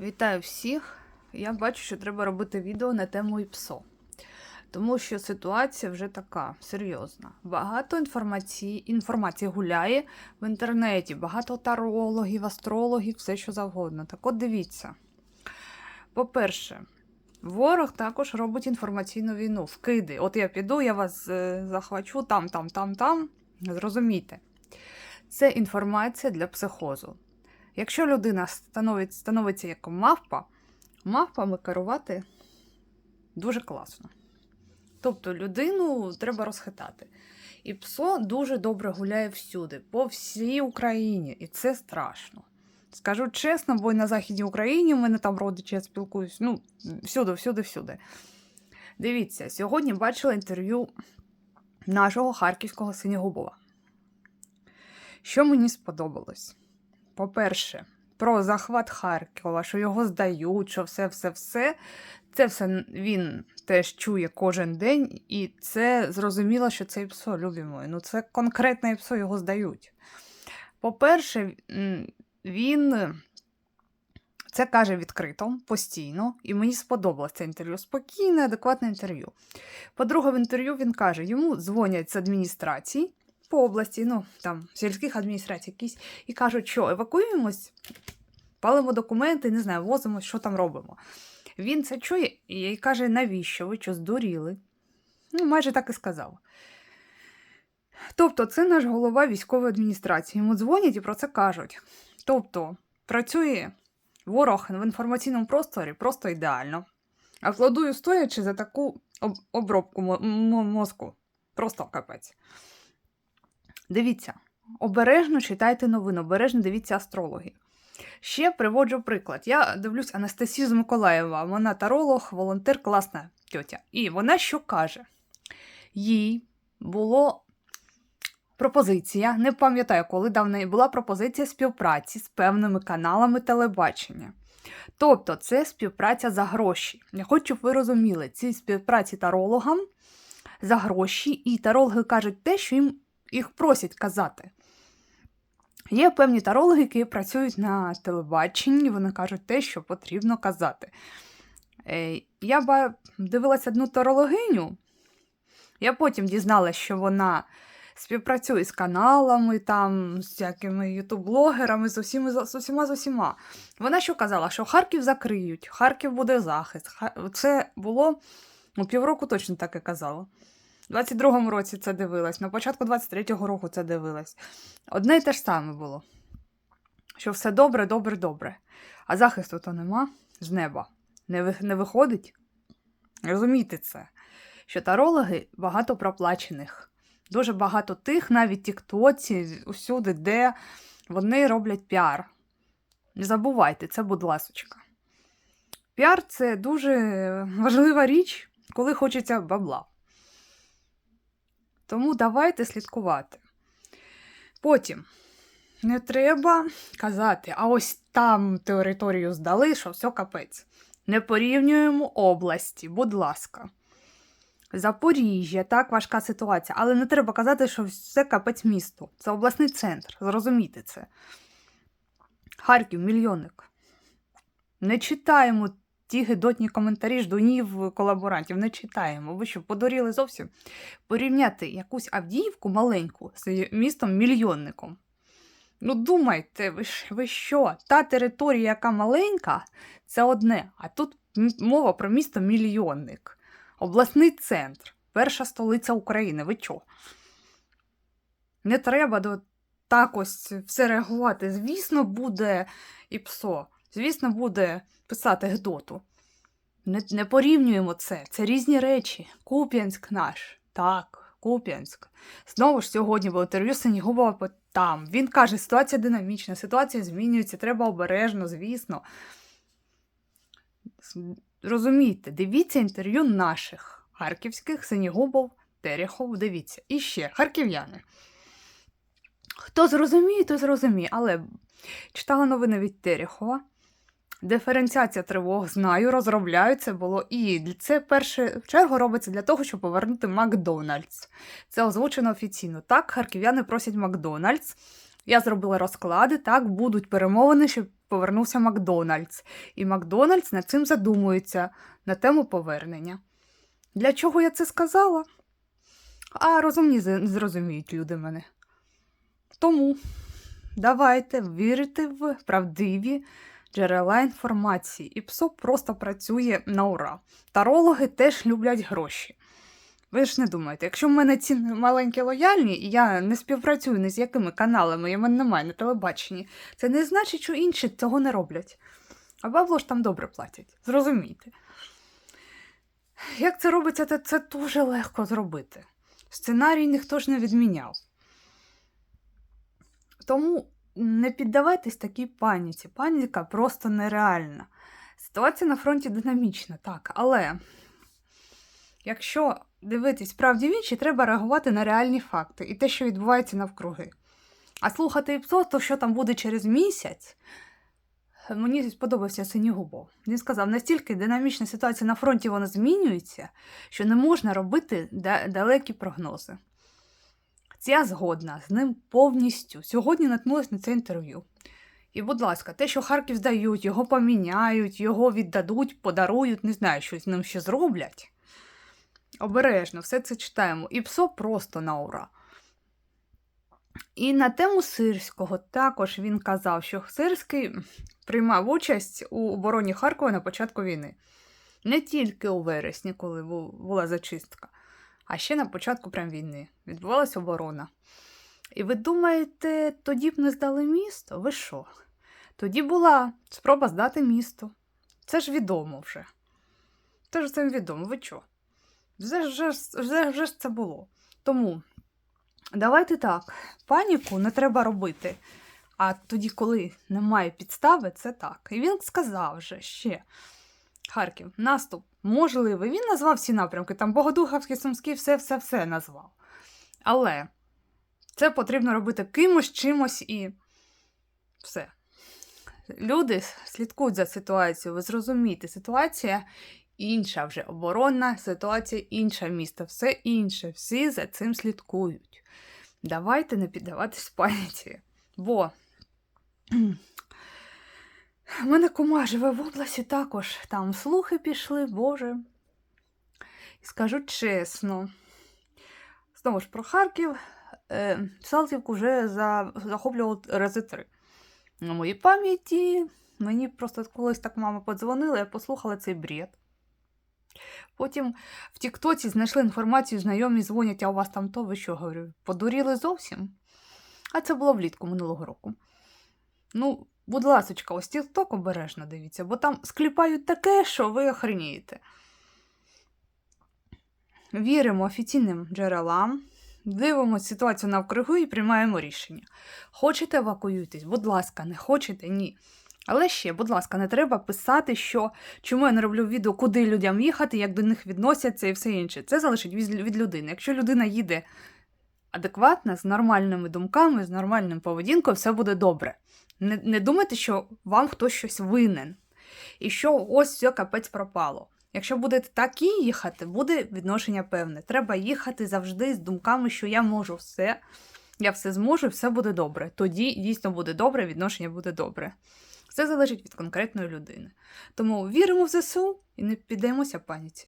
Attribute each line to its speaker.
Speaker 1: Вітаю всіх! Я бачу, що треба робити відео на тему ІПСО. Тому що ситуація вже така серйозна. Багато інформації, інформації гуляє в інтернеті, багато тарологів, астрологів, все що завгодно. Так от дивіться. По-перше, ворог також робить інформаційну війну, вкиди. От я піду, я вас е, захвачу там, там, там, там. Зрозумійте. Це інформація для психозу. Якщо людина становить, становиться як мавпа, мавпами керувати дуже класно. Тобто людину треба розхитати. І псо дуже добре гуляє всюди, по всій Україні, і це страшно. Скажу чесно, бо на Західній Україні в мене там родичі, я спілкуюсь. Ну, всюди, всюди, всюди. Дивіться, сьогодні бачила інтерв'ю нашого харківського Синігубова. Що мені сподобалось? По-перше, про захват Харкова, що його здають, що все-все-все. Це все він теж чує кожен день, і це зрозуміло, що це ІПСО, любі мої. Ну, це конкретне ІПСО, його здають. По-перше, він це каже відкрито, постійно, і мені сподобалось це інтерв'ю. Спокійне, адекватне інтерв'ю. По-друге, в інтерв'ю він каже, йому дзвонять з адміністрації по області, ну там сільських адміністрацій якісь, і кажуть, що евакуюємось, палимо документи, не знаю, возимо, що там робимо. Він це чує і каже, навіщо ви що здуріли? Ну, майже так і сказав. Тобто, це наш голова військової адміністрації. Йому дзвонять і про це кажуть. Тобто, працює ворог в інформаційному просторі просто ідеально. Аплодую стоячи за таку об- обробку мо- мо- мозку. Просто капець. Дивіться, обережно читайте новини, обережно дивіться астрологи. Ще приводжу приклад. Я дивлюсь Анастасію з Миколаєва. Вона таролог, волонтер, класна тьотя. І вона що каже? Їй було пропозиція, не пам'ятаю, коли давно була пропозиція співпраці з певними каналами телебачення. Тобто, це співпраця за гроші. Я хочу, щоб ви розуміли, ці співпраці тарологам за гроші, і тарологи кажуть те, що їм їх просять казати. Є певні тарологи, які працюють на телебаченні, вони кажуть те, що потрібно казати. Е, Я ба- дивилася одну тарологиню, я потім дізналася, що вона співпрацює з каналами, там, з всякими ютуб-блогерами, з усіма, з усіма, з усіма. Вона що казала, що Харків закриють, Харків буде захист. Це було ну, півроку точно так і казала. У 22-му році це дивилась, на початку 23-го року це дивилась. Одне й те ж саме було. Що все добре, добре, добре. А захисту то нема з неба. Не, не виходить. Розумійте це. Що тарологи багато проплачених. Дуже багато тих, навіть тіктоці, усюди, де вони роблять піар. Не забувайте, це, будь ласочка. Піар це дуже важлива річ, коли хочеться бабла. Тому давайте слідкувати. Потім не треба казати, а ось там територію здали, що все капець. Не порівнюємо області, будь ласка. Запоріжжя, так, важка ситуація, але не треба казати, що все капець місто. Це обласний центр, зрозумійте це. Харків, мільйонник. Не читаємо ті гидотні коментарі ждунів колаборантів. Не читаємо. Ви що, подоріли зовсім? Порівняти якусь Авдіївку маленьку з містом-мільйонником. Ну, думайте, ви, ви що? Та територія, яка маленька, це одне. А тут мова про місто мільйонник. Обласний центр, перша столиця України. Ви чо? Не треба до так ось все реагувати. Звісно, буде і псо. Звісно, буде писати Гедоту. Не, не порівнюємо це. Це різні речі. Куп'янськ наш. Так, Куп'янськ. Знову ж сьогодні було інтерв'ю Синігубова по- там. Він каже, ситуація динамічна, ситуація змінюється, треба обережно, звісно. Розумійте, дивіться інтерв'ю наших харківських Синігубов, Терехов, дивіться. І ще харків'яни. Хто зрозуміє, той зрозуміє. Але читала новини від Терехова. Диференціація тривог, знаю, розробляють це було. І це перше в чергу робиться для того, щоб повернути Макдональдс. Це озвучено офіційно. Так, харків'яни просять Макдональдс. Я зробила розклади, так, будуть перемовини, щоб повернувся Макдональдс, і Макдональдс над цим задумується на тему повернення. Для чого я це сказала? А розумні зрозуміють люди мене. Тому давайте вірити в правдиві джерела інформації, і ПСО просто працює на ура. Тарологи теж люблять гроші. Ви ж не думаєте, якщо в мене ці маленькі лояльні, і я не співпрацюю ні з якими каналами, і в мене немає на телебаченні, це не значить, що інші цього не роблять. А бабло ж там добре платять. Зрозумійте. Як це робиться, це, це дуже легко зробити. Сценарій ніхто ж не відміняв. Тому не піддавайтесь такій паніці. Паніка просто нереальна. Ситуація на фронті динамічна, так, але якщо дивитись правді в очі, треба реагувати на реальні факти і те, що відбувається навкруги. А слухати ІПСО, то що там буде через місяць, мені сподобався Синігубов. Він сказав, настільки динамічна ситуація на фронті вона змінюється, що не можна робити далекі прогнози. Я згодна з ним повністю. Сьогодні наткнулася на це інтерв'ю. І, будь ласка, те, що Харків здають, його поміняють, його віддадуть, подарують, не знаю, що з ним ще зроблять. Обережно, все це читаємо. І ПСО просто на ура. І на тему Сирського також він казав, що Сирський приймав участь у обороні Харкова на початку війни. Не тільки у вересні, коли була зачистка, а ще на початку прям війни. Відбувалася оборона. І ви думаєте, тоді б не здали місто? Ви що? Тоді була спроба здати місто. Це ж відомо вже. Це ж всім відомо, ви чо? Вже, вже, вже, вже ж це було. Тому давайте так, паніку не треба робити. А тоді, коли немає підстави, це так. І він сказав вже ще. Харків, наступ можливий. Він назвав всі напрямки, там Богодуховський, Сумський, все, все, все назвав. Але це потрібно робити кимось, чимось і все. Люди слідкують за ситуацією, ви зрозумієте, ситуація інша вже оборонна, ситуація інша міста, все інше. Всі за цим слідкують. Давайте не піддаватись паніці. Бо в мене кума живе в області також. Там слухи пішли, Боже. І скажу чесно. Знову ж про Харків. Е, вже за, захоплював рази три. На моїй пам'яті мені просто колись так мама подзвонила, я послухала цей бред. Потім в Тіктоці знайшли інформацію, знайомі дзвонять, а у вас там то, ви що говорю, подуріли зовсім? А це було влітку минулого року. Ну, будь ласочка, ось Тікток обережно дивіться, бо там скліпають таке, що ви охренієте. Віримо офіційним джерелам, дивимося ситуацію навкруги і приймаємо рішення. Хочете евакуюйтесь, будь ласка, не хочете, ні. Але ще, будь ласка, не треба писати, що чому я не роблю відео, куди людям їхати, як до них відносяться і все інше. Це залежить від, від людини. Якщо людина їде адекватно, з нормальними думками, з нормальним поведінкою, все буде добре. Не, не думайте, що вам хтось щось винен. І що ось все капець пропало. Якщо будете так і їхати, буде відношення певне. Треба їхати завжди з думками, що я можу все, я все зможу, все буде добре. Тоді дійсно буде добре, відношення буде добре. Все залежить від конкретної людини. Тому віримо в ЗСУ і не піддаємося паніці.